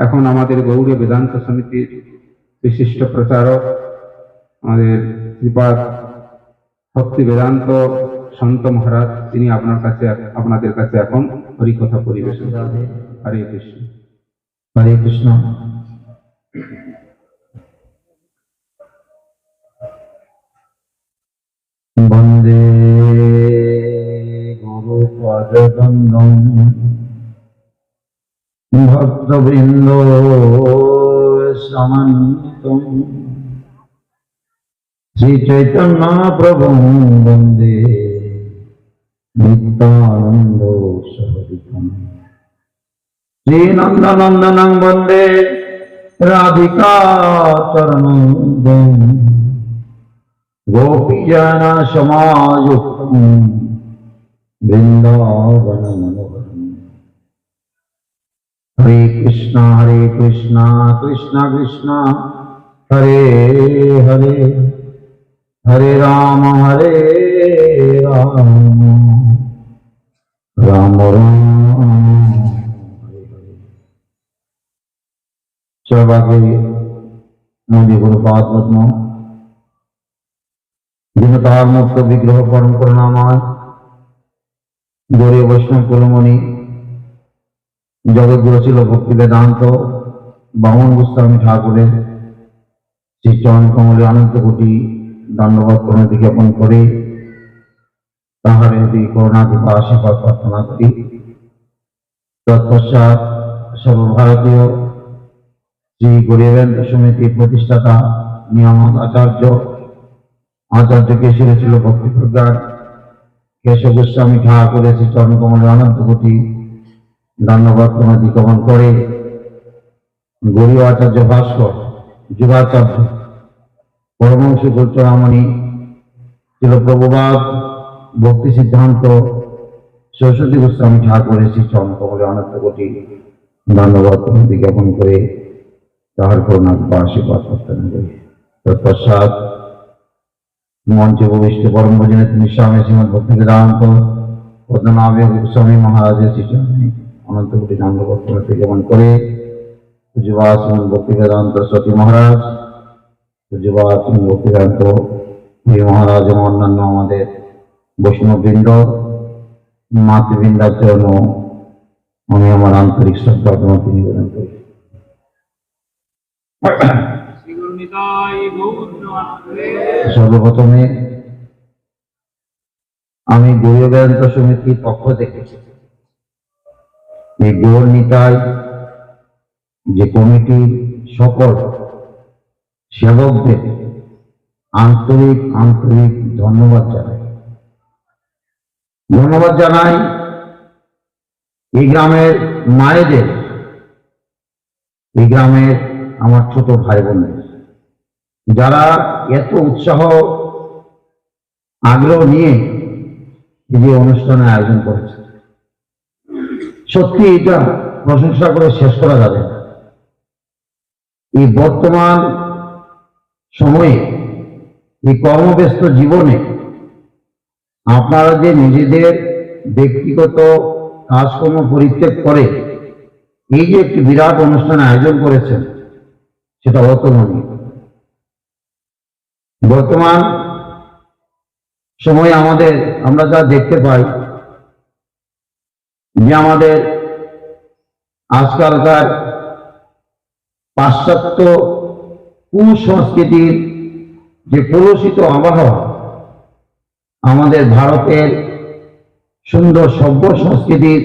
এখন আমাদের গৌড়ীয় বেদান্ত সমিতির বিশিষ্ট প্রচারক, আমাদের শ্রীপাদ ভক্তি বেদান্ত সন্ত মহারাজ, তিনি আপনার কাছে, আপনাদের কাছে এখন হরিকথা পরিবেশন হরে কৃষ্ণ। হরে কৃষ্ণ। বন্দে গুরু পদবন্দম ভক্তবৃন্দ সমান্তম শ্রী চৈতন্য প্রভু বন্দে নিত্যানন্দ সহরিতম শ্রীনন্দনন্দনং বন্দে রাধিকা চরণন্দম গোপীজন সমাযুক্তম বৃন্দাবন মনোহরম হরে কৃষ্ণ হরে কৃষ্ণ কৃষ্ণ কৃষ্ণ হরে হরে হরে রাম হরে রাম রাম রাম হরে হরে সৌভাগ্য নদী গুরু পাত্ম যিনি তাহার মুক্ত বিগ্রহ পরম জগৎগুরু ছিল ভক্তি বেদান্ত বামন গোস্বামী ঠাকুরের শ্রী চরণ কমলে অনন্ত কোটি দণ্ডবাদ প্রণতি জ্ঞাপন করে তাহার এই করুণা কৃপা আশীর্বাদ প্রার্থনা করি। তৎপশ্চাৎ সর্বভারতীয় শ্রী গরিবেন্দ্র সমিতির প্রতিষ্ঠাতা নিয়ামক আচার্য আচার্য কেশরী ছিল ভক্তি প্রজ্ঞান কেশব গোস্বামী ঠাকুরের শ্রী চরণ কমলে অনন্ত কোটি ধন্যবাদ তোমার গমন করে। গরীয় আচার্য ভাস্কর, যুগাচার্য পরমংশ গোচরামণি ছিল প্রভুবাদ ভক্তি সিদ্ধান্ত, সরস্বতী গোস্বামী ঠাকুরের শ্রী চরণ কমলে অনন্ত কোটি। ধন্যবাদ তোমার জ্ঞাপন করে তাহার করুণা আশীর্বাদ প্রার্থনা করি। তৎপশ্চাৎ মঞ্চে উপবিষ্ট পরম ভজনে তিনি স্বামী শ্রীমদ ভক্তি বেদান্ত পদ্মনাভে গোস্বামী মহারাজের শ্রীচরণে অনন্ত কোটি নাম বক্তব্য জ্ঞাপন করে ভক্তি সতী মহারাজ মহারাজ এবং অন্যান্য আমাদের বৈষ্ণববৃন্দ মাতৃবৃন্দার জন্য আমি আমার আন্তরিক শ্রদ্ধা তোমাকে নিবেদন করি। সর্বপ্রথমে আমি গৌরী সমিতির পক্ষ থেকে এই যে কমিটির সকল সেবকদের আন্তরিক আন্তরিক ধন্যবাদ জানাই। ধন্যবাদ জানাই এই গ্রামের মায়েদের এই গ্রামের আমার ছোট ভাই বোনদের যারা এত উৎসাহ, আগ্রহ নিয়ে এই যে অনুষ্ঠানের আয়োজন করেছে। সত্যি এটা প্রশংসা করে শেষ করা যাবে এই বর্তমান সময়ে, এই কর্মব্যস্ত জীবনে আপনারা যে নিজেদের ব্যক্তিগত কাজকর্ম পরিত্যাগ করে এই যে একটি বিরাট অনুষ্ঠান আয়োজন করেছেন, সেটা অতুলনীয়। বর্তমান সময়ে আমাদের আমরা যা দেখতে পাই যে আমাদের আজকালকার পাশ্চাত্য কুসংস্কৃতির যে কলুষিত আবহাওয়া, আমাদের ভারতের সুন্দর সভ্য সংস্কৃতির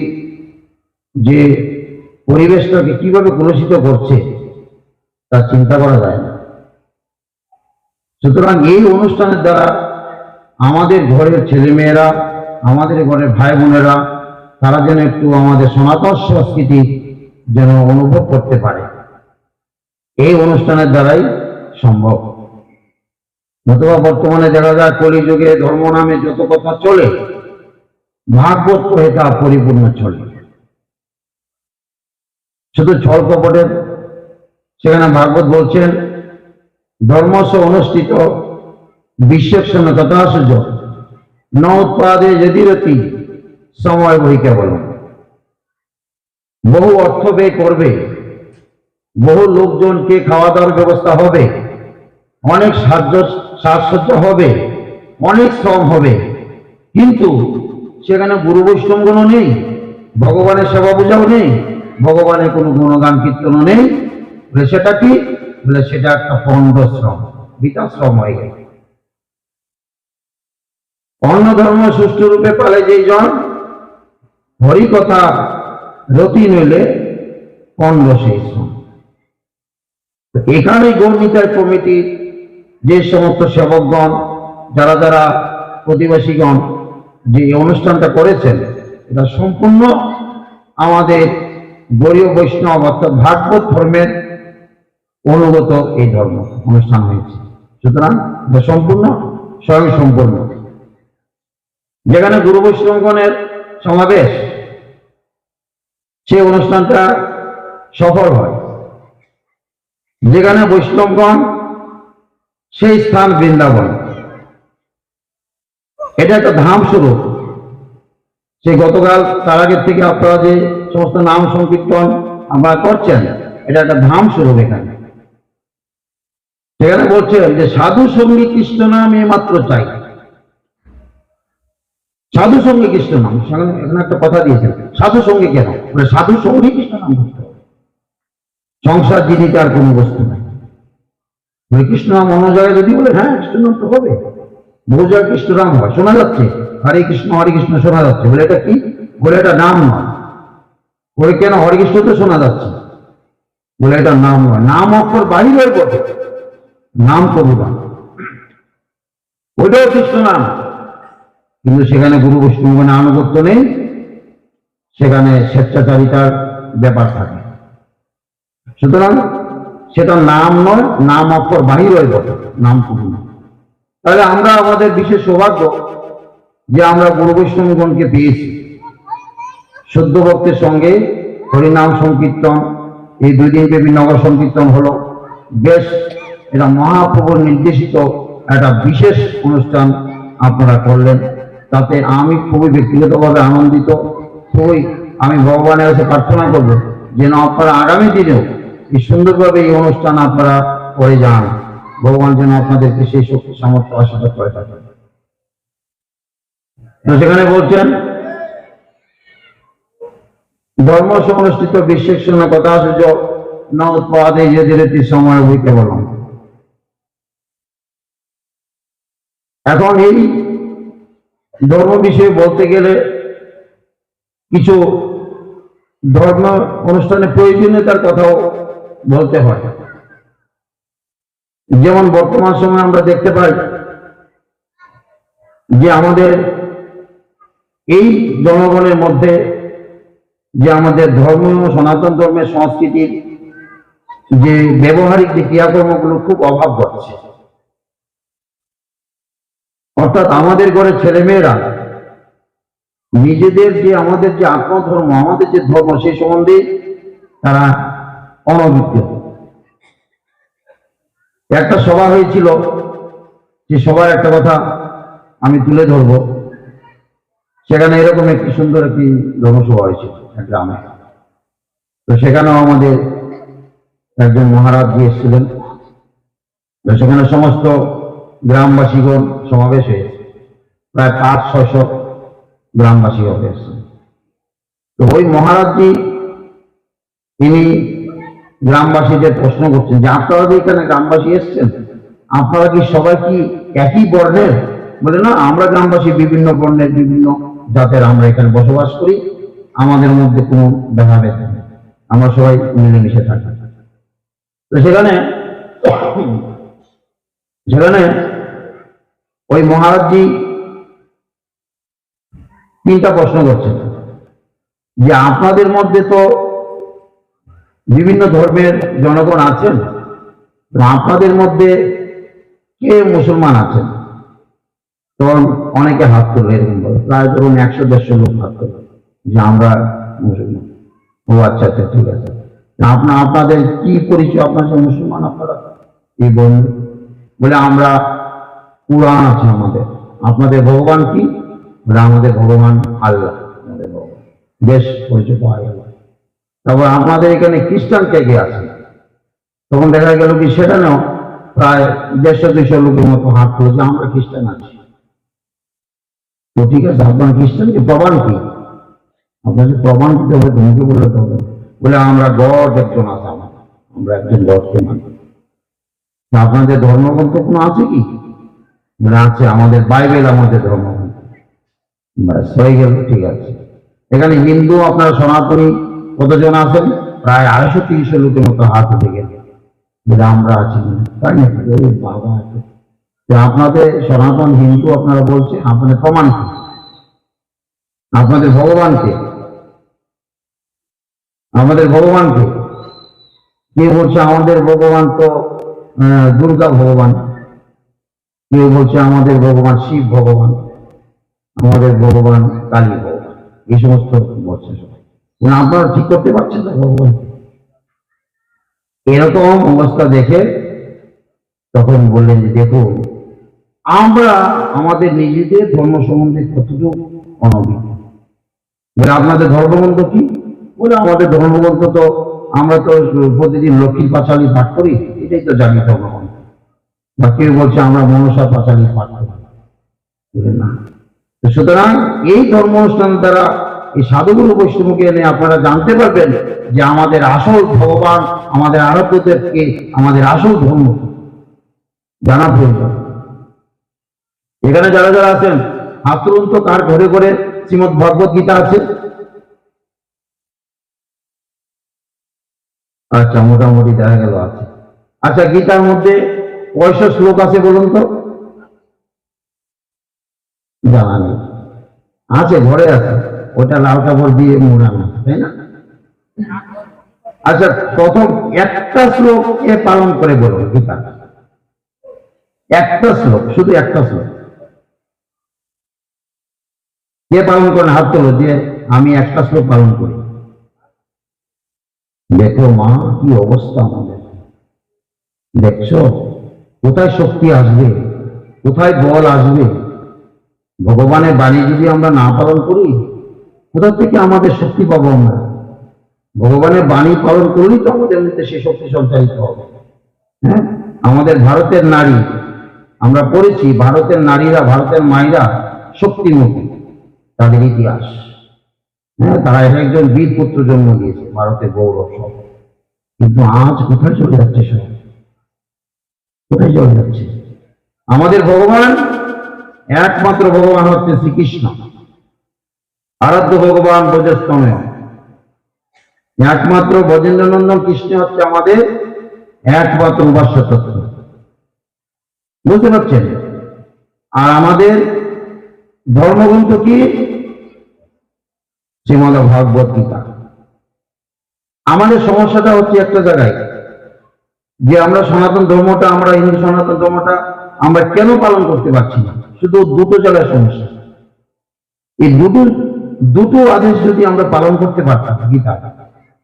যে পরিবেশটাকে কীভাবে কলুষিত করছে, তা চিন্তা করা যায় না। সুতরাং এই অনুষ্ঠানের দ্বারা আমাদের ঘরের ছেলেমেয়েরা, আমাদের ঘরের ভাই বোনেরা তারা যেন একটু আমাদের সনাতন সংস্কৃতি যেন অনুভব করতে পারে। এই অনুষ্ঠানের দ্বারাই সম্ভব। নতুবা বর্তমানে দেখা যায় কলিযুগে ধর্ম নামে যত কথা চলে, ভাগবত হয়ে তা পরিপূর্ণ চলে। শুধু ছল কপটের সেখানে ভাগবত বলছেন, ধর্মস অনুষ্ঠিত বিশ্বক্ষণ তথাসুজ ন উৎপাদে যদিরতি সময় বই কেবল। বহু অর্থ ব্যয় করবে, বহু লোকজনকে খাওয়া দাওয়ার ব্যবস্থা হবে, অনেক সাহায্য, সাজসজ্জা হবে, অনেক শ্রম হবে। কিন্তু সেখানে গুরু বৈষ্ণবগুলো নেই, ভগবানের সেবা পূজাও নেই, ভগবানের কোনো গুণগান কীর্তনও নেই। বলে সেটা কি? বলে সেটা একটা পণ্ড শ্রম বিতাশ্রম হয়ে গেল। অন্য ধর্ম সুষ্ঠুরূপে পালে যেই জন হরিকথা রতি নইলে তো এখানে গৌরনীতার কমিটির যে সমস্ত সেবকগণ, যারা যারা প্রতিবাসীগণ যে অনুষ্ঠানটা করেছেন, এটা সম্পূর্ণ আমাদের গরীয় বৈষ্ণব অর্থাৎ ভাগবত ধর্মের অনুগত এই ধর্ম অনুষ্ঠান হয়েছে। সুতরাং সম্পূর্ণ স্বয়ং সম্পূর্ণ যেখানে গুরু বৈষ্ণবগণের সমাবেশ, সেই অনুষ্ঠানটা সফল হয়। যেখানে বৈষ্ণবগণ সেই স্থান বৃন্দাবন। এটা একটা ধাম স্বরূপ সেই গতকাল তার আগের থেকে আপনারা যে সমস্ত নাম সংকীর্তন আপনারা করছেন, এটা একটা ধাম স্বরূপ এখানে। সেখানে বলছেন যে সাধু সঙ্গী কৃষ্ণ নাম মাত্র চাই। সাধু সঙ্গে কৃষ্ণ নাম। এখানে একটা কথা দিয়েছেন। সাধু সঙ্গে কেন? সাধু সঙ্গে কৃষ্ণ নাম সংসার জীবিকা আর কোনো বস্তু নাই। বলে কৃষ্ণ নাম অন্য জায়গায় যদি বলে হ্যাঁ কৃষ্ণ নাম তো হবে। বহু জায়গায় কৃষ্ণ নাম হয়। শোনা যাচ্ছে, হরে কৃষ্ণ হরে কৃষ্ণ শোনা যাচ্ছে। বলে এটা কি? বলে এটা নাম নয়। বলে কেন? হরে কৃষ্ণ তো শোনা যাচ্ছে। বলে এটা নাম নয়। নাম অক্ষর বাহিরের বটে। নাম করুণা ওইটাও কৃষ্ণ নাম। কিন্তু সেখানে গুরু বৈষ্ণব আনুগত্য নেই, সেখানে স্বেচ্ছাচারিতার ব্যাপার থাকে। সুতরাং সেটা নাম নয়, নাম অক্ষর বাহির হয়ে বটে নাম করুণা তাহলে আমরা আমাদের বিশেষ সৌভাগ্য যে আমরা গুরু বৈষ্ণবগণকে পেয়েছি। শুদ্ধ ভক্তের সঙ্গে হরিনাম সংকীর্তন, এই দুই দিন ব্যাপী নগর সংকীর্তন হলো। বেশ এটা মহাপ্রভুর নির্দেশিত একটা বিশেষ অনুষ্ঠান আপনারা করলেন। তাতে আমি খুবই ব্যক্তিগতভাবে আনন্দিত। খুবই আমি ভগবানের কাছে প্রার্থনা করব যেন আপনারা আগামী দিনেও এই সুন্দরভাবে এই অনুষ্ঠান আপনারা করে যান। ভগবান যেন আপনাদেরকে সেই শক্তি সামর্থ্য আশীর্বাদ করে থাকেন। সেখানে বলছেন, ধর্ম সংস্থিত বিশ্বের সঙ্গে কথা সূর্য ন উৎপাদে যে ধীরে সময় হইতে বললাম এখন এই ধর্ম বিষয়ে বলতে গেলে কিছু ধর্ম অনুষ্ঠানে প্রয়োজনীয়তার কথাও বলতে হয়। যেমন বর্তমান সময়ে আমরা দেখতে পাই যে আমাদের এই জনগণের মধ্যে যে আমাদের ধর্মীয় সনাতন ধর্মের সংস্কৃতির যে ব্যবহারিক যে ক্রিয়াকর্মগুলো খুব অভাব ঘটছে। অর্থাৎ আমাদের ঘরের ছেলেমেয়েরা, নিজেদের যে আমাদের যে আত্মধর্ম আমাদের যে ধর্ম, সেই সম্বন্ধে তারা অনভিজ্ঞ। একটা সভা হয়েছিল, যে সবার একটা কথা আমি তুলে ধরব। সেখানে এরকম একটি সুন্দর একটি ধর্মসভা হয়েছিল এক গ্রামে। তো সেখানেও আমাদের একজন মহারাজ জি এসেছিলেন। সেখানে সমস্ত গ্রামবাসীগণ সমাবেশ হয়েছে প্রায় পাঁচ, ছয়শো গ্রামবাসী হবে তো ওই মহারাজজি, তিনি গ্রামবাসীদের প্রশ্ন করছেন যে, আপনারা যে এখানে গ্রামবাসী এসছেন, আপনারা কি সবাই কি একই বর্ণের? বলে, না, আমরা গ্রামবাসী, বিভিন্ন বর্ণের, বিভিন্ন জাতের আমরা এখানে বসবাস করি, আমাদের মধ্যে কোনো আমরা সবাই মিলেমিশে থাকি। তো সেখানে সেখানে ওই মহারাজজি তিনটা প্রশ্ন করছেন যে আপনাদের মধ্যে তো বিভিন্ন ধর্মের জনগণ আছেন আপনাদের মধ্যে কে মুসলমান আছেন তখন অনেকে হাত তুলবে এরকম বলে, প্রায় ধরুন একশো দেড়শো লোক হাত তুলবে যে আমরা মুসলমান। ও আচ্ছা আচ্ছা ঠিক আছে। আপনার আপনাদের কি পরিচয়? আপনার মুসলমান আপনারা? এই বলুন বলে আমরা কোরআন আছে আমাদের। আপনাদের ভগবান কি? বলে আমাদের ভগবান আল্লাহ। আমাদের ভগবান। বেশ পরিচয় পাওয়া গেল তারপর আমাদের এখানে খ্রিস্টান কে কে আছে? তখন দেখা গেল কি সেখানেও প্রায় দেড়শো, দুইশো লোকের মতো হাত তুলে যে আমরা খ্রিস্টান আছি। তো ঠিক আছে, আপনার খ্রিস্টান কি? প্রমাণ কি? আপনাকে প্রমাণ দিতে হবে তোমাকে বলে তো হবে। বলে আমরা গড একজন আছে আমরা একজন গডকে মানি। আপনাদের ধর্মগ্রন্থ কোনো আছে কি? বলে আছে আমাদের বাইবেল, আমাদের ধর্মগ্রন্থ। ব্যাস হয়ে গেল, ঠিক আছে। এখানে হিন্দু, আপনার সনাতনী কতজন আছেন? প্রায় আড়াইশো তিরিশশো লোকের মতো হাত উঠে গেল আমরা আছি তাই না বাবা। তো আপনাদের সনাতন হিন্দু আপনারা বলছেন, আপনাদের প্রমাণ কি? আপনাদের ভগবানকে আমাদের ভগবানকে কে বলছে, আমাদের ভগবান তো দুর্গা ভগবান। কেউ বলছে আমাদের ভগবান শিব ভগবান, আমাদের ভগবান কালী ভগবান, এই সমস্ত বলছে সবাই। মানে আপনারা ঠিক করতে পারছেন না ভগবান। এরকম অবস্থা দেখে তখন বললেন যে, দেখো, আমরা আমাদের নিজেদের ধর্ম সম্বন্ধে কতটুকু অনভিজ্ঞ? আপনাদের ধর্মগ্রন্থ কি? বলে, আমাদের ধর্মগ্রন্থ তো আমরা তো প্রতিদিন লক্ষ্মীর পাঁচালি পাঠ করি, এটাই তো জানি ধর্মগ্রন্থ বা কেউ বলছে আমরা মনসা পাঁচালি পাঠ করি। না? সুতরাং এই ধর্ম অনুষ্ঠান দ্বারা এই সাধুগুরু বৈষ্ণবকে এনে আপনারা জানতে পারবেন যে আমাদের আসল ভগবান, আমাদের আরাধ্যদেরকে আমাদের আসল ধর্ম জানা প্রয়োজন। এখানে যারা যারা আছেন, হাত তো কার ঘরে ঘরে শ্রীমদ ভগবত গীতা আছে। আচ্ছা মোটামুটি দেখা গেল আছে। আচ্ছা গীতার মধ্যে কয়শো শ্লোক আছে বলুন তো? জানা আছে, ঘরে আছে। ওটা লাল কাপড় দিয়ে মোড়ানো, তাই না? আচ্ছা প্রথম একটা শ্লোক এ পালন করে বলুন, গীতা। একটা শ্লোক, শুধু একটা শ্লোক। কে পালন করেন? হাত তোলো যে আমি একটা শ্লোক পালন করি। দেখো মা, কি অবস্থা আমাদের। দেখছ? কোথায় শক্তি আসবে? কোথায় বল আসবে? ভগবানের বাণী যদি আমরা না পালন করি, কোথা থেকে আমাদের শক্তি পাবো আমরা? ভগবানের বাণী পালন করলেই তো আমাদের মধ্যে সেই শক্তি সঞ্চারিত হবে। হ্যাঁ? আমাদের ভারতের নারী, আমরা পড়েছি, ভারতের নারীরা, ভারতের মায়েরা শক্তিমতী তাদের ইতিহাস। তারা এক একজন বীর পুত্র জন্ম দিয়েছে, ভারতের গৌরব সব কিন্তু আজ কোথায় চলে যাচ্ছে সব কোথায় চলে যাচ্ছে? আমাদের ভগবান? একমাত্র ভগবান হচ্ছে শ্রীকৃষ্ণ। আরাধ্য ভগবান ব্রজস্তময় একমাত্র ব্রজেন্দ্রনন্দন কৃষ্ণ হচ্ছে আমাদের একমাত্র উপাস্য তত্ত্ব। বুঝতে পারছেন? আর আমাদের ধর্মগ্রন্থ কি? শ্রীমদ ভাগবত গীতা। আমাদের সমস্যাটা হচ্ছে একটা জায়গায়, যে আমরা সনাতন ধর্মটা, আমরা হিন্দু সনাতন ধর্মটা, আমরা কেন পালন করতে পারছি না? শুধু দুটো জায়গায় সমস্যা। এই দুটো দুটো আদেশ যদি আমরা পালন করতে পারতাম গীতা,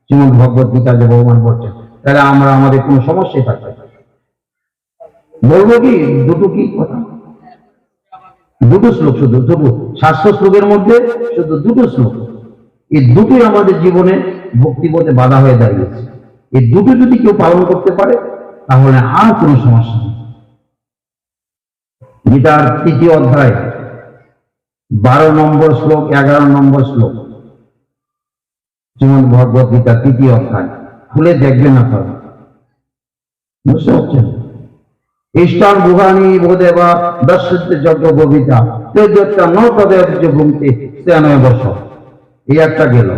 শ্রীমদ ভগবত গীতা যে ভগবান বলছেন তাহলে আমরা আমাদের কোনো সমস্যাই থাকবে। বলব কি, দুটো কি কথা? দুটো শ্লোক শুধু, দুটো। সাতশো শ্লোকের মধ্যে শুধু দুটো শ্লোক। এই দুটোই আমাদের জীবনে ভক্তিবোধে বাধা হয়ে দাঁড়িয়েছে। এই দুটো যদি কেউ পালন করতে পারে, তাহলে আর কোনো সমস্যা নেই। গীতার তৃতীয় অধ্যায়, বারো নম্বর শ্লোক, এগারো নম্বর শ্লোক। শ্রীমদ ভগবত গীতা তৃতীয় অধ্যায়, খুলে দেখবেন আপনারা। বুঝতে পারছেন? ইষ্টান গুহানি বোধেবা দর্শিত যজ্ঞ ববিতা তেজত্তা ন তদেব যে ভুমতে স্থানয় বর্ষ। এই একটা গেল,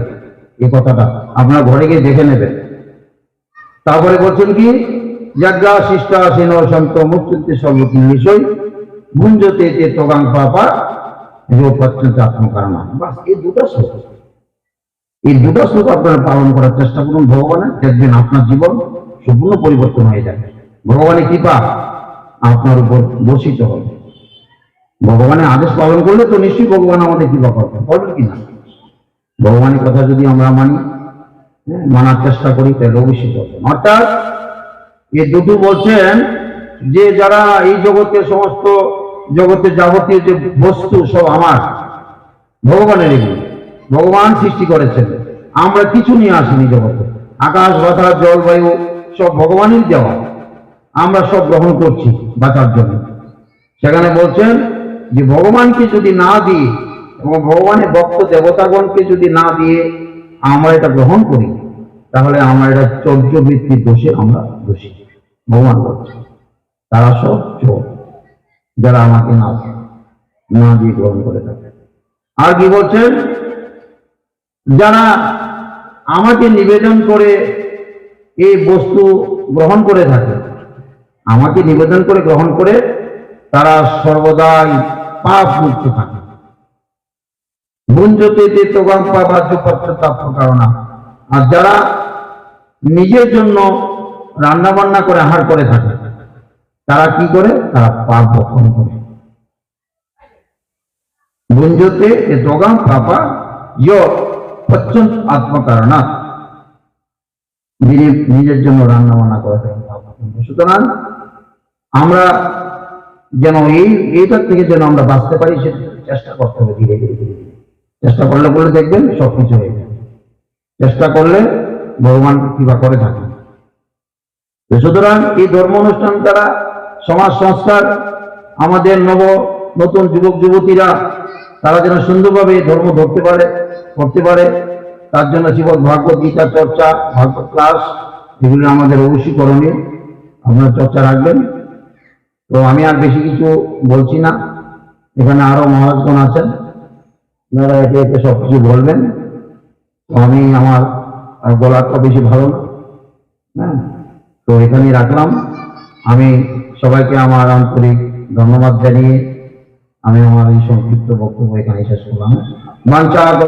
এই কথাটা। আপনার ঘরে গিয়ে দেখে নেবেন। তারপরে বলছেন কি যজ্ঞা শিষ্টা সেন সন্ত মুক্তিতে সর্বতি বিষয় গুঞ্জতে তে তোগাং পাপা আত্মকারণা বাস, এই দুটো শ্লোক। এই দুটো শ্লোক আপনারা পালন করার চেষ্টা করুন ভগবানের, দেখবেন আপনার জীবন সম্পূর্ণ পরিবর্তন হয়ে যাবে। ভগবানের কৃপা আপনার উপর বর্ষিত হবে। ভগবানের আদেশ পালন করলে তো নিশ্চয়ই ভগবান আমাদের কৃপা করবেন করবেন কিনা ভগবানের কথা যদি আমরা মানি হ্যাঁ, মানার চেষ্টা করি তাহলে অবশ্যই অর্থাৎ এই দুটো বলছেন যে যারা এই জগতের সমস্ত জগতের যাবতীয় যে বস্তু সব আমার ভগবানের এগুলো ভগবান সৃষ্টি করেছেন আমরা কিছু নিয়ে আসিনি জগতে। আকাশ বাতাস জলবায়ু সব ভগবানই দেওয়া। আমরা সব গ্রহণ করছি বাঁচার জন্য। সেখানে বলছেন যে ভগবানকে যদি না দিয়ে এবং ভগবানের ভক্ত দেবতাগণকে যদি না দিয়ে আমরা এটা গ্রহণ করি, তাহলে আমরা এটা চর্যবৃত্তির দোষে আমরা দোষী। ভগবান বলছে, তারা সব চোর, যারা আমাকে না না দিয়ে গ্রহণ করে থাকে। আর কি বলছেন যারা আমাকে নিবেদন করে এই বস্তু গ্রহণ করে থাকে, আমাকে নিবেদন করে গ্রহণ করে, তারা সর্বদাই পাপ মুক্ত থাকে। ভুঞ্জতে যে আর যারা নিজের জন্য রান্না বান্না করে আহার করে থাকে, তারা কি করে তারা পাপ করে ভুঞ্জতে এ পাপা আত্মকারণা যিনি নিজের জন্য রান্না বান্না করে থাকেন। সুতরাং আমরা যেন এই, এইটার থেকে যেন আমরা বাঁচতে পারি, সে চেষ্টা করতে হবে ধীরে ধীরে ধীরে। চেষ্টা করলে করলে দেখবেন সবকিছু হয়ে যাবে। চেষ্টা করলে ভগবান কৃপা করে থাকেন। সুতরাং এই ধর্ম অনুষ্ঠান দ্বারা সমাজ সংস্কার, আমাদের নব, নতুন যুবক, যুবতীরা, তারা যেন সুন্দরভাবে এই ধর্ম ধরতে পারে, করতে পারে, তার জন্য শ্রীমদ ভাগবত গীতা চর্চা, ভাগবত ক্লাস, এগুলো আমাদের অবশ্যই করণীয়। আপনারা চর্চা রাখবেন। তো আমি আর বেশি কিছু বলছি না। এখানে আরও মহারাজগণ আছেন। আপনারা একে একে সব কিছু বলবেন আমি আমার, আর গলাটা বেশি ভালো না। হ্যাঁ? তো এখানেই রাখলাম। আমি সবাইকে আমার আন্তরিক ধন্যবাদ জানিয়ে আমি আমার এই সংক্ষিপ্ত বক্তব্য এখানে শেষ করলাম। বাঞ্ছা